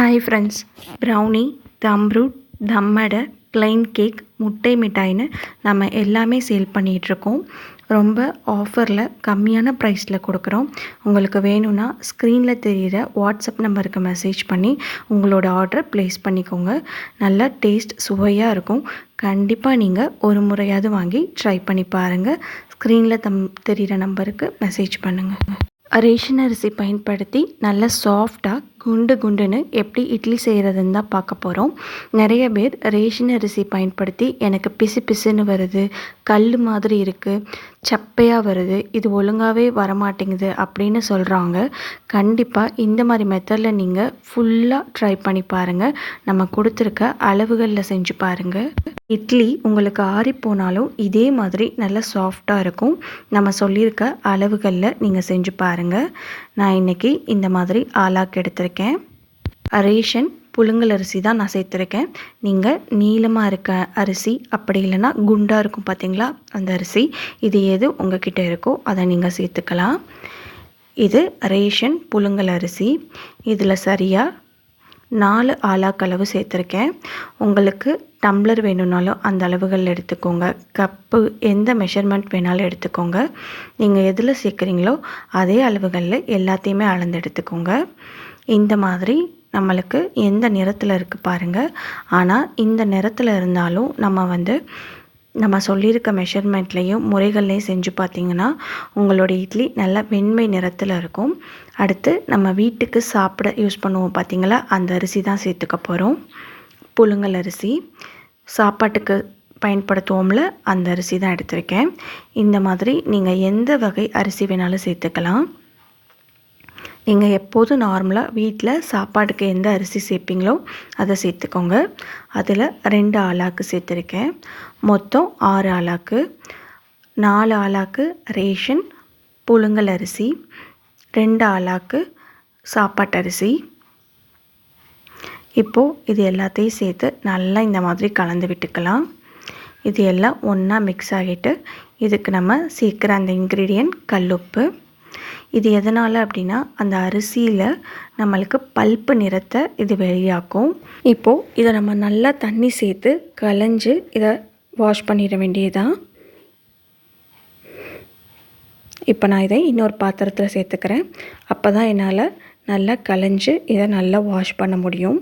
Hi friends brownie dumroot தம்மடை plain cake முட்டை மிட்டாய்னு நம்ம எல்லாமே சேல் பண்ணிகிட்ருக்கோம். ரொம்ப ஆஃபரில் கம்மியான ப்ரைஸில் கொடுக்குறோம். உங்களுக்கு வேணும்னா ஸ்க்ரீனில் தெரிகிற வாட்ஸ்அப் நம்பருக்கு மெசேஜ் பண்ணி உங்களோட ஆர்டரை ப்ளேஸ் பண்ணிக்கோங்க. நல்லா டேஸ்ட் சுவையாக இருக்கும். கண்டிப்பாக நீங்கள் ஒரு முறையாவது வாங்கி ட்ரை பண்ணி பாருங்கள் ஸ்க்ரீனில் தம் தெரிகிற நம்பருக்கு மெசேஜ் பண்ணுங்கள் ரேஷன் அரிசி பயன்படுத்தி நல்ல சாஃப்டாக குண்டு குண்டுன்னு எப்படி இட்லி செய்கிறதுன்னு தான் பார்க்க போகிறோம் நிறைய பேர் ரேஷன் அரிசி பயன்படுத்தி எனக்கு பிசு பிசுன்னு வருது கல் மாதிரி இருக்குது சப்பையாக வருது இது ஒழுங்காகவே வரமாட்டேங்குது அப்படின்னு சொல்கிறாங்க கண்டிப்பாக இந்த மாதிரி மெத்தடில் நீங்கள் ஃபுல்லாக ட்ரை பண்ணி பாருங்கள் நம்ம கொடுத்துருக்க அளவுகளில் செஞ்சு பாருங்கள் இட்லி உங்களுக்கு ஆறி போனாலும் இதே மாதிரி நல்லா சாஃப்டாக இருக்கும். நம்ம சொல்லியிருக்க அளவுகளில் நீங்கள் செஞ்சு பாருங்கள் நான் இன்றைக்கி இந்த மாதிரி ஆளாக்கு எடுத்துருக்கேன். ரேஷன் புழுங்கல் அரிசி தான் நான் சேர்த்துருக்கேன். நீங்கள் நீளமாக இருக்க அரிசி அப்படி இல்லைன்னா குண்டாக இருக்கும் பார்த்தீங்களா அந்த அரிசி இது எது உங்ககிட்ட இருக்கோ அதை நீங்கள் சேர்த்துக்கலாம். இது ரேஷன் புழுங்கல் அரிசி. இதில் சரியாக நாலு ஆலாக்களவு சேர்த்துருக்கேன். உங்களுக்கு டம்ளர் வேணும்னாலும் அந்த அளவுகள் எடுத்துக்கோங்க. கப்பு எந்த மெஷர்மெண்ட் வேணாலும் எடுத்துக்கோங்க. நீங்கள் எதில் சேர்க்குறீங்களோ அதே அளவுகளில் எல்லாத்தையுமே அளந்து எடுத்துக்கோங்க. இந்த மாதிரி நம்மளுக்கு எந்த நிறத்தில் இருக்குது பாருங்கள் ஆனால் இந்த நிறத்தில் இருந்தாலும் நம்ம வந்து நம்ம சொல்லியிருக்க மெஷர்மெண்ட்லேயும் முறைகள்லையும் செஞ்சு பார்த்திங்கன்னா உங்களோட இட்லி நல்லா வெண்மை நிறத்தில் இருக்கும். அடுத்து நம்ம வீட்டுக்கு சாப்பிட யூஸ் பண்ணுவோம் பார்த்திங்களா அந்த அரிசி தான் சேர்த்துக்க போகிறோம் புழுங்கல் அரிசி. சாப்பாட்டுக்கு பயன்படுத்துவோம்ல அந்த அரிசி தான் எடுத்திருக்கேன். இந்த மாதிரி நீங்கள் எந்த வகை அரிசி வேணாலும் சேர்த்துக்கலாம். நீங்கள் எப்போதும் நார்மலாக வீட்டில் சாப்பாட்டுக்கு எந்த அரிசி சேர்ப்பீங்களோ அதை சேர்த்துக்கோங்க அதில் ரெண்டு ஆளாக்கு சேர்த்துருக்கேன் மொத்தம் ஆறு ஆளாக்கு நாலு ஆளாக்கு ரேஷன் புழுங்கல் அரிசி ரெண்டு ஆளாக்கு சாப்பாட்டு அரிசி. இப்போது இது எல்லாத்தையும் சேர்த்து நல்லா இந்த மாதிரி கலந்து விட்டுக்கலாம். இது எல்லாம் ஒன்றா மிக்ஸ் ஆகிட்டு இதுக்கு நம்ம சேர்க்குற அந்த இன்க்ரீடியன்ட் கல்லுப்பு இது எதனால் அப்படின்னா அந்த அரிசியில் நம்மளுக்கு பல்ப்பு நிறத்தை இது வெளியாக்கும். இப்போது இதை நம்ம நல்லா தண்ணி சேர்த்து கலைஞ்சு இதை வாஷ் பண்ணிட வேண்டியதுதான். இப்போ நான் இதை இன்னொரு பாத்திரத்தில் சேர்த்துக்கிறேன். அப்போ தான் என்னால் நல்லா கலைஞ்சு இதை நல்லா வாஷ் பண்ண முடியும்.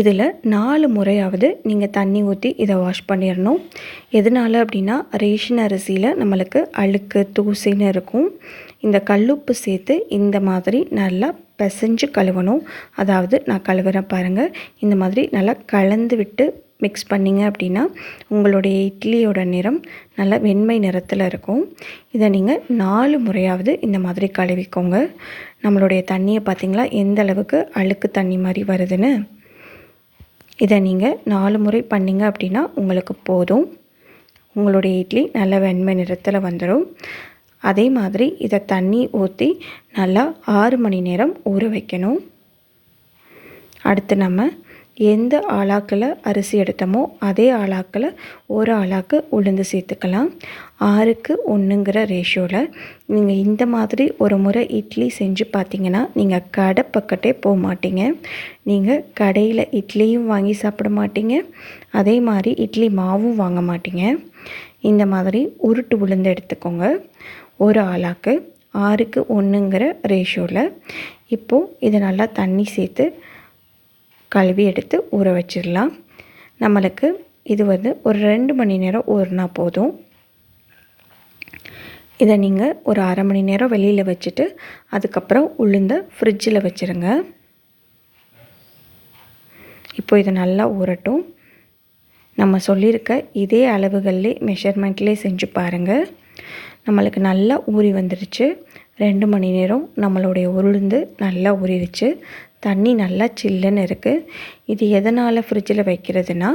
இதில் நாலு முறையாவது நீங்கள் தண்ணி ஊற்றி இதை வாஷ் பண்ணிடணும். எதனால் அப்படின்னா ரேஷன் அரிசியில் நம்மளுக்கு அழுக்கு தூசின்னு இருக்கும். இந்த கல்லுப்பு சேர்த்து இந்த மாதிரி நல்லா பிசைஞ்சு கழுவணும். அதாவது நான் கழுவுறேன் பாருங்கள் இந்த மாதிரி நல்லா கலந்து விட்டு மிக்ஸ் பண்ணிங்க அப்படின்னா உங்களுடைய இட்லியோட நிறம் நல்லா வெண்மை நிறத்தில் இருக்கும். இதை நீங்கள் நாலு முறையாவது இந்த மாதிரி கழுவிக்கோங்க. நம்மளுடைய தண்ணியை பார்த்திங்களா எந்த அளவுக்கு அழுக்கு தண்ணி மாதிரி வருதுன்னு. இதை நீங்கள் நாலு முறை பண்ணிங்க அப்படின்னா உங்களுக்கு போதும். உங்களுடைய இட்லி நல்ல வெண்மை நிறத்தில் வந்துடும் அதே மாதிரி இதை தண்ணி ஊற்றி நல்லா ஆறு மணி நேரம் ஊற வைக்கணும். அடுத்து நம்ம எந்த ஆளாக்கில் அரிசி எடுத்தோமோ அதே ஆளாக்கில் ஒரு ஆளாக்கு உளுந்து சேர்த்துக்கலாம். ஆறுக்கு ஒன்றுங்கிற ரேஷியோவில் நீங்கள் இந்த மாதிரி ஒரு முறை இட்லி செஞ்சு பார்த்தீங்கன்னா நீங்கள் கடை பக்கத்தே போக மாட்டீங்க. நீங்கள் கடையில் இட்லியும் வாங்கி சாப்பிட மாட்டீங்க. அதே மாதிரி இட்லி மாவும் வாங்க மாட்டீங்க. இந்த மாதிரி உருட்டு உளுந்து எடுத்துக்கோங்க. ஒரு ஆளாக்கு ஆறுக்கு ஒன்றுங்கிற ரேஷியோவில் இப்போது இதை நல்லா தண்ணி சேர்த்து கழுவி எடுத்து ஊற வச்சிடலாம். நம்மளுக்கு இது வந்து ஒரு ரெண்டு மணி நேரம் ஊறினா போதும். இதை நீங்கள் ஒரு அரை மணி நேரம் வெளியில் வச்சுட்டு அதுக்கப்புறம் உளுந்த ஃப்ரிட்ஜில் வச்சுருங்க. இப்போ இதை நல்லா ஊறட்டும். நம்ம சொல்லியிருக்க இதே அளவுகள்லே மெஷர்மெண்ட்லேயே செஞ்சு பாருங்கள் நம்மளுக்கு நல்லா ஊறி வந்துடுச்சு ரெண்டு மணி நேரம் நம்மளுடைய உளுந்து நல்லா ஊறிடுச்சு. தண்ணி நல்லா சில்லுன்னு இருக்குது இது எதனால் ஃப்ரிட்ஜில் வைக்கிறதுனா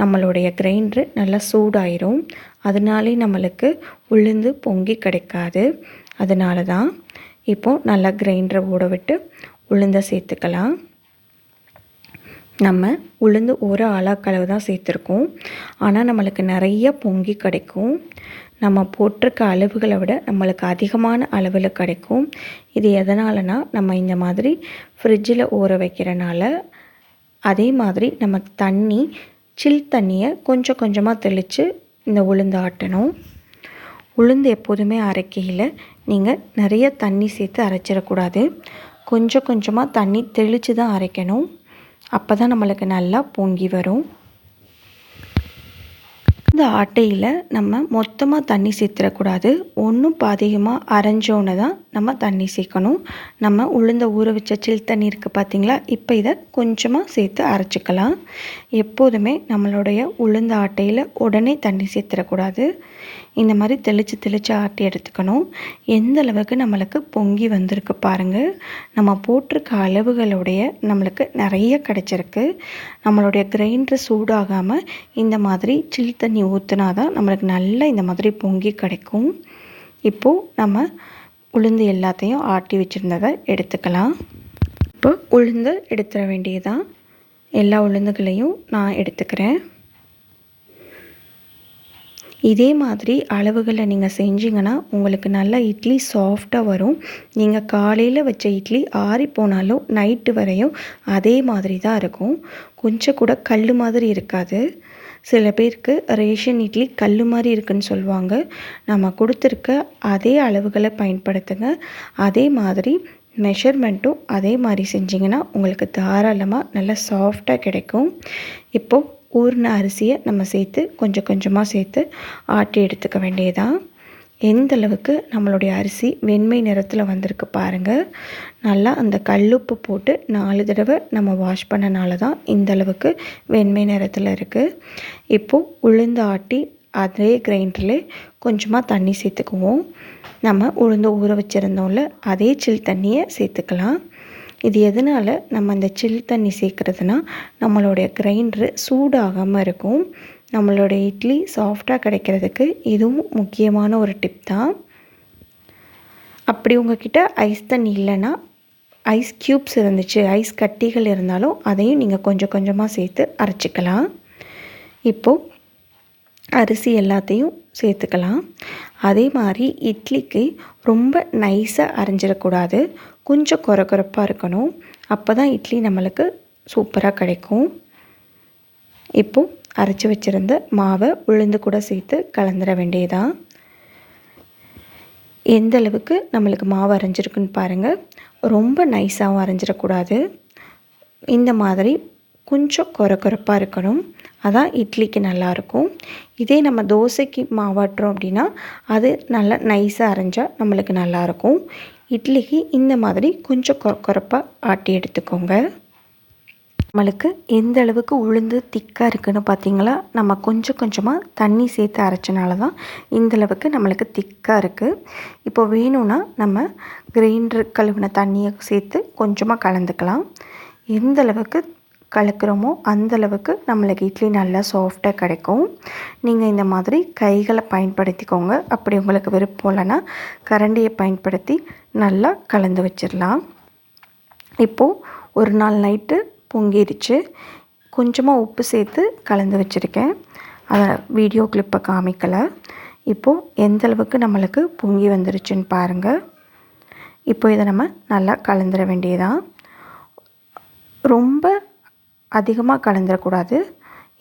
நம்மளுடைய கிரைண்டரு நல்லா சூடாயிரும். அதனாலே நம்மளுக்கு உளுந்து பொங்கி கிடைக்காது. அதனால தான் இப்போது நல்லா கிரைண்டரை ஊட விட்டு உளுந்தை சேர்த்துக்கலாம். நம்ம உளுந்து ஒரு அளவு தான் சேர்த்துருக்கோம். ஆனால் நம்மளுக்கு நிறைய பொங்கி கிடைக்கும். நம்ம போட்டிருக்க அளவுகளை விட நம்மளுக்கு அதிகமான அளவில் கிடைக்கும். இது எதனாலனா நம்ம இந்த மாதிரி ஃப்ரிட்ஜில் ஊற வைக்கிறனால அதே மாதிரி நம்ம தண்ணி சில் தண்ணியை கொஞ்சம் கொஞ்சமாக தெளித்து இந்த உளுந்து ஆட்டணும். உளுந்து எப்போதுமே அரைக்கையில் நீங்கள் நிறைய தண்ணி சேர்த்து அரைச்சிடக்கூடாது. கொஞ்சம் கொஞ்சமாக தண்ணி தெளித்து தான் அரைக்கணும். அப்போ தான் நம்மளுக்கு நல்லா பொங்கி வரும். இந்த ஆட்டையில் நம்ம மொத்தமாக தண்ணி சேர்த்துடக்கூடாது. ஒன்றும் பாதிகமாக அரைஞ்சோன்னு தான் நம்ம தண்ணி சேர்க்கணும். நம்ம உளுந்த ஊற வச்ச சில் தண்ணி இருக்குது பார்த்திங்களா இப்போ இதை கொஞ்சமாக சேர்த்து அரைச்சிக்கலாம். எப்போதுமே நம்மளுடைய உளுந்த ஆட்டையில் உடனே தண்ணி சேர்த்துடக்கூடாது. இந்த மாதிரி தெளித்து தெளித்து ஆட்டி எடுத்துக்கணும். எந்த அளவுக்கு நம்மளுக்கு பொங்கி வந்திருக்கு பாருங்கள் நம்ம போட்டிருக்க அளவுகளுடைய நம்மளுக்கு நிறைய கிடச்சிருக்கு. நம்மளுடைய கிரைண்டர் சூடாகாமல் இந்த மாதிரி சில் தண்ணி ஊற்றுனா தான் நம்மளுக்கு நல்லா இந்த மாதிரி பொங்கி கிடைக்கும். இப்போது நம்ம உளுந்து எல்லாத்தையும் ஆட்டி வச்சுருந்ததை எடுத்துக்கலாம். இப்போ உளுந்து எடுத்துட வேண்டியதான் எல்லா உளுந்துகளையும் நான் எடுத்துக்கிறேன். இதே மாதிரி அளவுகளை நீங்கள் செஞ்சிங்கன்னா உங்களுக்கு நல்லா இட்லி சாஃப்டாக வரும். நீங்கள் காலையில் வச்ச இட்லி ஆறி போனாலும் நைட்டு வரையும் அதே மாதிரி தான் இருக்கும். கொஞ்சம் கூட கல் மாதிரி இருக்காது. சில பேருக்கு ரேஷன் இட்லி கல் மாதிரி இருக்குன்னு சொல்லுவாங்க. நம்ம கொடுத்துருக்க அதே அளவுகளை பயன்படுத்துங்க. அதே மாதிரி மெஷர்மெண்ட்டும் அதே மாதிரி செஞ்சிங்கன்னா உங்களுக்கு தாராளமாக நல்லா சாஃப்டாக கிடைக்கும். இப்போது ஊறின அரிசியை நம்ம சேர்த்து கொஞ்சம் கொஞ்சமாக சேர்த்து ஆட்டி எடுத்துக்க வேண்டியதான் எந்த அளவுக்கு நம்மளுடைய அரிசி வெண்மை நிறத்தில் வந்திருக்கு பாருங்கள் நல்லா அந்த கல்லுப்பு போட்டு நாலு தடவை நம்ம வாஷ் பண்ணனால தான் இந்த அளவுக்கு வெண்மை நிறத்தில் இருக்குது இப்போது உளுந்து ஆட்டி அதே கிரைண்டரில் கொஞ்சமாக தண்ணி சேர்த்துக்குவோம். நம்ம உளுந்து ஊற வச்சுருந்தோம்ல அதே சில் தண்ணியை சேர்த்துக்கலாம். இது எதனால் நம்ம அந்த சில் தண்ணி சேர்க்குறதுனா நம்மளுடைய கிரைண்டரு சூடாகாமல் இருக்கும். நம்மளுடைய இட்லி சாஃப்டாக கிடைக்கிறதுக்கு இதுவும் முக்கியமான ஒரு டிப் தான். அப்படி உங்ககிட்ட ஐஸ் தண்ணி இல்லைன்னா ஐஸ் க்யூப்ஸ் இருந்துச்சு ஐஸ் கட்டிகள் இருந்தாலும் அதையும் நீங்கள் கொஞ்சம் கொஞ்சமாக சேர்த்து அரைச்சிக்கலாம். இப்போது அரிசி எல்லாத்தையும் சேர்த்துக்கலாம். அதே மாதிரி இட்லிக்கு ரொம்ப நைஸாக அரைஞ்சிடக்கூடாது. கொஞ்சம் குறை குறைப்பாக இருக்கணும். அப்போ தான் இட்லி நம்மளுக்கு சூப்பராக கிடைக்கும். இப்போது அரைச்சி வச்சுருந்த மாவை உளுந்து கூட சேர்த்து கலந்துட வேண்டியதான் எந்த அளவுக்கு நம்மளுக்கு மாவு அரைஞ்சிருக்குன்னு பாருங்கள் ரொம்ப நைஸாகவும் அரைஞ்சிடக்கூடாது. இந்த மாதிரி கொஞ்சம் குறை குறைப்பாக இருக்கணும். அதான் இட்லிக்கு நல்லாயிருக்கும். இதே நம்ம தோசைக்கு மாவாட்டுறோம் அப்படின்னா அது நல்லா நைஸாக அரைஞ்சால் நம்மளுக்கு நல்லாயிருக்கும். இட்லிக்கு இந்த மாதிரி கொஞ்சம் கொ குறப்பாக ஆட்டி எடுத்துக்கோங்க. நம்மளுக்கு எந்த அளவுக்கு உளுந்து திக்காக இருக்குதுன்னு பார்த்தீங்களா நம்ம கொஞ்சம் கொஞ்சமாக தண்ணி சேர்த்து அரைச்சனால தான் இந்தளவுக்கு நம்மளுக்கு திக்காக இருக்குது இப்போ வேணும்னா நம்ம கிரைண்டர் கழுவின தண்ணியை சேர்த்து கொஞ்சமாக கலந்துக்கலாம். எந்த அளவுக்கு கலக்கிறோமோ அந்தளவுக்கு நம்மளுக்கு இட்லி நல்லா சாஃப்டாக கிடைக்கும். நீங்கள் இந்த மாதிரி கைகளை பயன்படுத்திக்கோங்க. அப்படி உங்களுக்கு விருப்பம் இல்லைன்னா கரண்டியை பயன்படுத்தி நல்லா கலந்து வச்சிடலாம். இப்போது ஒரு நாள் நைட்டு பொங்கிருச்சு. கொஞ்சமாக உப்பு சேர்த்து கலந்து வச்சுருக்கேன். அதை வீடியோ கிளிப்பை காமிக்கலை. இப்போது எந்த அளவுக்கு நம்மளுக்கு பொங்கி வந்துருச்சுன்னு பாருங்கள் இப்போ இதை நம்ம நல்லா கலந்துட வேண்டியதான் ரொம்ப அதிகமாக கலந்துடக்கூடாது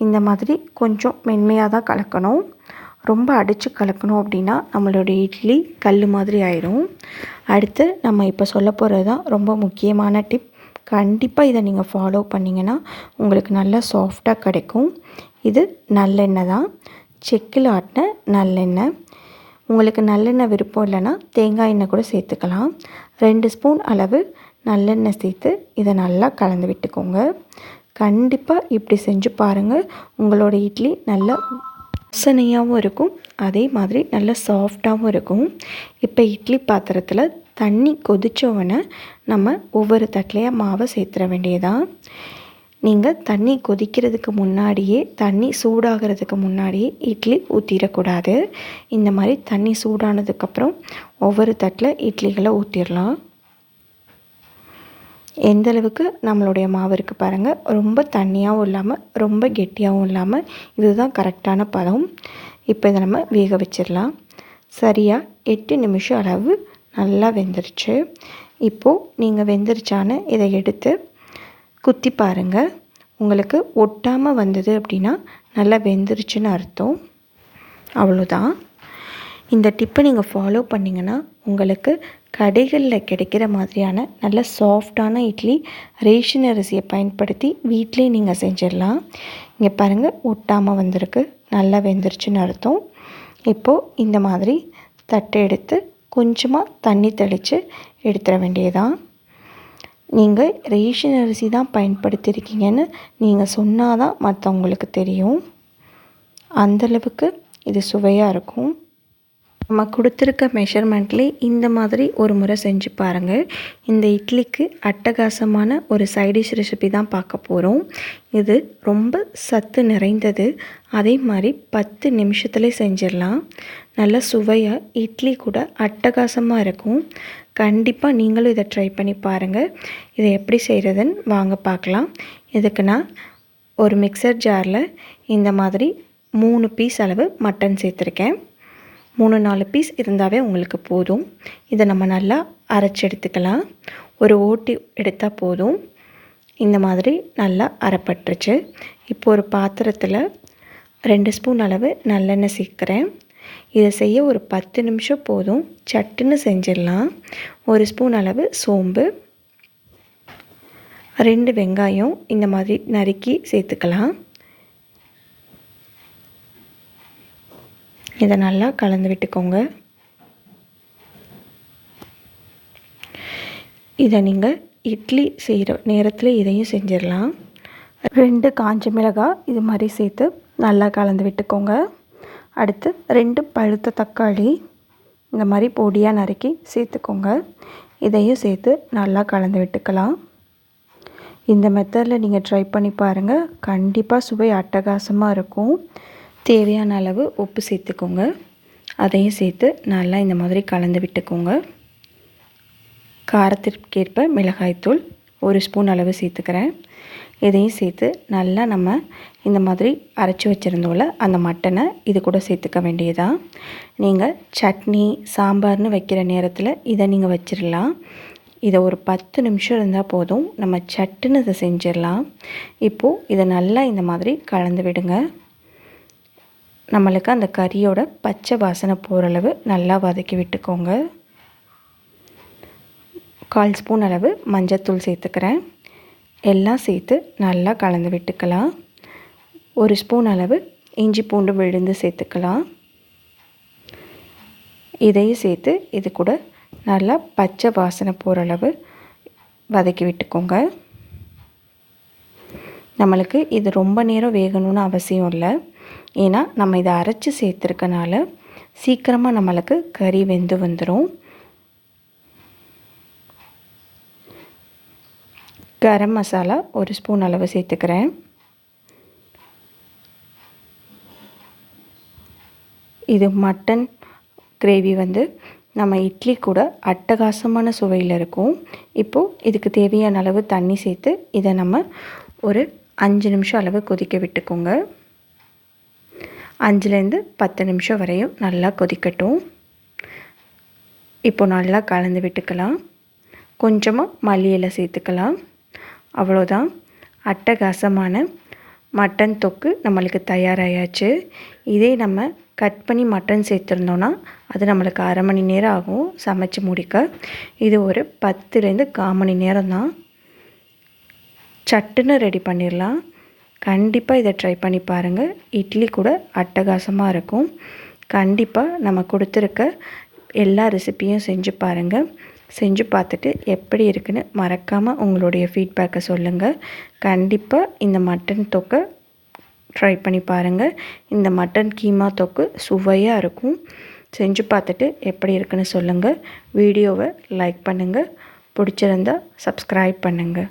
இந்த மாதிரி கொஞ்சம் மென்மையாக தான் கலக்கணும். ரொம்ப அடித்து கலக்கணும் அப்படின்னா நம்மளுடைய இட்லி கல் மாதிரி ஆயிரும். அடுத்து நம்ம இப்போ சொல்ல போகிறது தான் ரொம்ப முக்கியமான டிப். கண்டிப்பாக இதை நீங்கள் ஃபாலோ பண்ணிங்கன்னா உங்களுக்கு நல்லா சாஃப்டாக கிடைக்கும். இது நல்லெண்ணெய் தான். செக்கில் ஆட்டின நல்லெண்ணெய். உங்களுக்கு நல்லெண்ணெய் விருப்பம் இல்லைன்னா தேங்காய் எண்ணெய் கூட சேர்த்துக்கலாம். ரெண்டு ஸ்பூன் அளவு நல்லெண்ணெய் சேர்த்து இதை நல்லா கலந்து விட்டுக்கோங்க. கண்டிப்பாக இப்படி செஞ்சு பாருங்கள். உங்களோட இட்லி நல்லா வாசனையாகவும் இருக்கும். அதே மாதிரி நல்ல சாஃப்டாகவும் இருக்கும். இப்போ இட்லி பாத்திரத்தில் தண்ணி கொதித்தவொடனே நம்ம ஒவ்வொரு தட்டிலையாக மாவை சேர்த்துற வேண்டியதான் நீங்கள் தண்ணி கொதிக்கிறதுக்கு முன்னாடியே தண்ணி சூடாகிறதுக்கு முன்னாடியே இட்லி ஊற்றிடக்கூடாது இந்த மாதிரி தண்ணி சூடானதுக்கப்புறம் ஒவ்வொரு தட்டில் இட்லிகளை ஊற்றிடலாம் எந்தளவுக்கு நம்மளுடைய மாவு இருக்குது பாருங்கள் ரொம்ப தண்ணியாகவும் இல்லாமல் ரொம்ப கெட்டியாகவும் இல்லாமல் இதுதான் கரெக்டான பதம். இப்போ இதை நம்ம வேக வச்சிடலாம். சரியாக எட்டு நிமிஷம் அளவு நல்லா வெந்துருச்சு. இப்போது நீங்கள் வெந்துருச்சான்னு இதை எடுத்து குத்தி பாருங்கள் உங்களுக்கு ஒட்டாமல் வந்தது அப்படின்னா நல்லா வெந்துருச்சுன்னு அர்த்தம். அவ்வளோதான் இந்த டிப்பை நீங்கள் ஃபாலோ பண்ணிங்கன்னா உங்களுக்கு கடைகளில் கிடைக்கிற மாதிரியான நல்ல சாஃப்டான இட்லி ரேஷன் அரிசியை பயன்படுத்தி வீட்டிலே நீங்கள் செஞ்சிடலாம். இங்கே பாருங்கள் ஒட்டாமல் வந்திருக்கு. நல்லா வெந்துருச்சுன்னு அர்த்தம். இப்போது இந்த மாதிரி தட்டை எடுத்து கொஞ்சமாக தண்ணி தெளித்து எடுத்துட வேண்டியதான் நீங்கள் ரேஷன் அரிசி தான் பயன்படுத்தியிருக்கீங்கன்னு நீங்கள் சொன்னால் தான் மற்றவங்களுக்கு தெரியும் அந்தளவுக்கு இது சுவையாக இருக்கும். நம்ம கொடுத்துருக்க மெஷர்மெண்ட்லே இந்த மாதிரி ஒரு முறை செஞ்சு பாருங்கள் இந்த இட்லிக்கு அட்டகாசமான ஒரு சைடிஷ் ரெசிபி தான் பார்க்க போகிறோம் இது ரொம்ப சத்து நிறைந்தது. அதே மாதிரி பத்து நிமிஷத்துலேயே செஞ்சிடலாம். நல்ல சுவையாக இட்லி கூட அட்டகாசமாக இருக்கும். கண்டிப்பாக நீங்களும் இதை ட்ரை பண்ணி பாருங்கள் இதை எப்படி செய்கிறதுன்னு வாங்க பார்க்கலாம். இதுக்கு நான் ஒரு மிக்சர் ஜாரில் இந்த மாதிரி மூணு பீஸ் அளவு மட்டன் சேர்த்துருக்கேன். மூணு நாலு பீஸ் இருந்தாவே உங்களுக்கு போதும். இதை நம்ம நல்லா அரைச்சி எடுத்துக்கலாம். ஒரு ஓட்டி எடுத்தால் போதும். இந்த மாதிரி நல்லா அரைப்பட்டுருச்சு. இப்போ ஒரு பாத்திரத்தில் ரெண்டு ஸ்பூன் அளவு நல்லெண்ணெய் சேர்க்குறேன். இதை செய்ய ஒரு பத்து நிமிஷம் போதும். சட்டுன்னு செஞ்சிடலாம். ஒரு ஸ்பூன் அளவு சோம்பு. ரெண்டு வெங்காயம் இந்த மாதிரி நறுக்கி சேர்த்துக்கலாம். இதை நல்லா கலந்து விட்டுக்கோங்க. இதை நீங்கள் இட்லி செய்கிற நேரத்தில் இதையும் செஞ்சிடலாம். ரெண்டு காஞ்ச மிளகாய் இது மாதிரி சேர்த்து நல்லா கலந்து விட்டுக்கோங்க. அடுத்து ரெண்டு பழுத்த தக்காளி இந்த மாதிரி பொடியாக நறுக்கி சேர்த்துக்கோங்க. இதையும் சேர்த்து நல்லா கலந்து விட்டுக்கலாம். இந்த மெத்தடில் நீங்கள் ட்ரை பண்ணி பாருங்கள் கண்டிப்பாக சுவை அட்டகாசமாக இருக்கும். தேவையான அளவு உப்பு சேர்த்துக்கோங்க. அதையும் சேர்த்து நல்லா இந்த மாதிரி கலந்து விட்டுக்கோங்க. காரத்திற்கேற்ப மிளகாய்த்தூள் ஒரு ஸ்பூன் அளவு சேர்த்துக்கிறேன். இதையும் சேர்த்து நல்லா நம்ம இந்த மாதிரி அரைச்சி வச்சுருந்தோம்ல அந்த மட்டனை இது கூட சேர்த்துக்க வேண்டியதான் நீங்கள் சட்னி சாம்பார்னு வைக்கிற நேரத்தில் இதை நீங்கள் வச்சிடலாம் இதை ஒரு பத்து நிமிஷம் இருந்தால் போதும். நம்ம சட்டுன்னு இதை செஞ்சிடலாம் இப்போது இதை நல்லா இந்த மாதிரி கலந்து விடுங்க. நம்மளுக்கு அந்த கறியோட பச்சை வாசனை போகிற அளவு நல்லா வதக்கி விட்டுக்கோங்க. கால் ஸ்பூன் அளவு மஞ்சத்தூள் சேர்த்துக்கிறேன். எல்லாம் சேர்த்து நல்லா கலந்து விட்டுக்கலாம். ஒரு ஸ்பூன் அளவு இஞ்சி பூண்டு விழுந்து சேர்த்துக்கலாம். இதையும் சேர்த்து இது கூட நல்லா பச்சை வாசனை போகிற அளவு வதக்கி விட்டுக்கோங்க. நம்மளுக்கு இது ரொம்ப நேரம் வேகணும்னு அவசியம் இல்லை. ஏன்னா நம்ம இதை அரைச்சி சேர்த்துருக்கனால சீக்கிரமாக நம்மளுக்கு கறி வெந்து வந்துடும் கரம் மசாலா ஒரு ஸ்பூன் அளவு சேர்த்துக்கிறேன். இது மட்டன் கிரேவி வந்து நம்ம இட்லி கூட அட்டகாசமான சுவையில் இருக்கும். இப்போது இதுக்கு தேவையான அளவு தண்ணி சேர்த்து இதை நம்ம ஒரு அஞ்சு நிமிஷம் அளவு கொதிக்க விட்டுக்கோங்க. அஞ்சுலேருந்து பத்து நிமிஷம் வரையும் நல்லா கொதிக்கட்டும். இப்போ நல்லா கலந்து விட்டுக்கலாம். கொஞ்சமாக மல்லி சேர்த்துக்கலாம். அவ்வளோதான். அட்டகாசமான மட்டன் தொக்கு நம்மளுக்கு தயாராகியாச்சு இதே நம்ம கட் பண்ணி மட்டன் சேர்த்துருந்தோன்னா அது நம்மளுக்கு அரை மணி நேரம் ஆகும் சமைச்சு முடிக்க. இது ஒரு பத்துலேருந்து கால் மணி நேரம் தான் சட்டுன்னு ரெடி பண்ணிடலாம். கண்டிப்பாக இதை ட்ரை பண்ணி பாருங்கள் இட்லி கூட அட்டகாசமாக இருக்கும். கண்டிப்பாக நம்ம கொடுத்துருக்க எல்லா ரெசிப்பியும் செஞ்சு பாருங்கள் செஞ்சு பார்த்துட்டு எப்படி இருக்குன்னு மறக்காமல் உங்களுடைய ஃபீட்பேக்கை சொல்லுங்கள் கண்டிப்பாக இந்த மட்டன் தொக்கை ட்ரை பண்ணி பாருங்கள் இந்த மட்டன் கீமா தொக்கு சுவையாக இருக்கும். செஞ்சு பார்த்துட்டு எப்படி இருக்குன்னு சொல்லுங்கள் வீடியோவை லைக் பண்ணுங்கள் பிடிச்சிருந்தா சப்ஸ்கிரைப் பண்ணுங்கள்